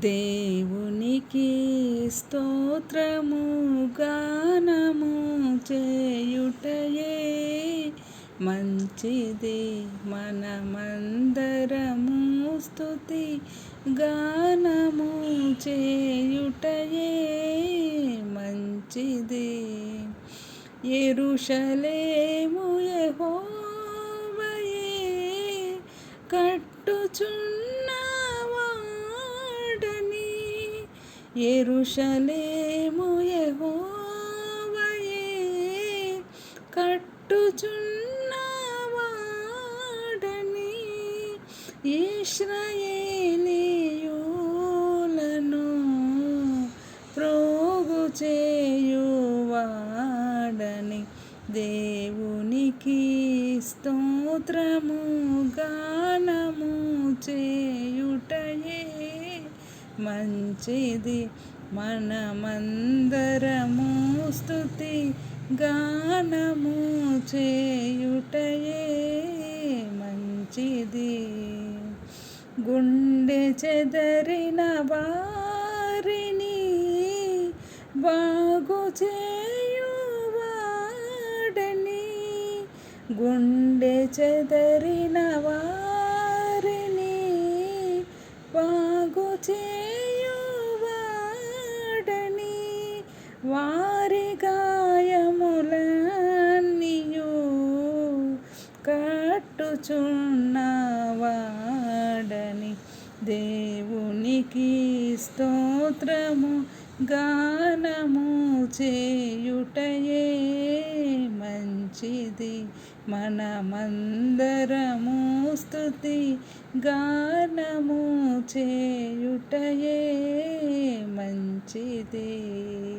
దేవునికి స్తోత్రము గానము చేయుటయే మంచిది. మనమందరము స్థుతి గానము చేయుటయే మంచిది. ఎరుషలేము యెహోవయే కట్టుచున్న ఎరుషలేము యెహోవయే కట్టుచున్నవాడని ఇశ్రాయేలీయులను ప్రోగు చేయువాడని దేవునికి స్తోత్రము గానము చేయుటయే. మంచిది. మనమందరము స్థుతి గానము చేయుటయే మంచిది. గుండె చెదరిన వారిని బాగు చేయువాడని గుండె చెదరిన చేయువాడని వారి గాయములన్నీయు కట్టుచున్నవాడని దేవునికి స్తోత్రము గానము చేయుటయే మంచిది మనమందరము స్థుతి గానము చేయుటయే మంచిది.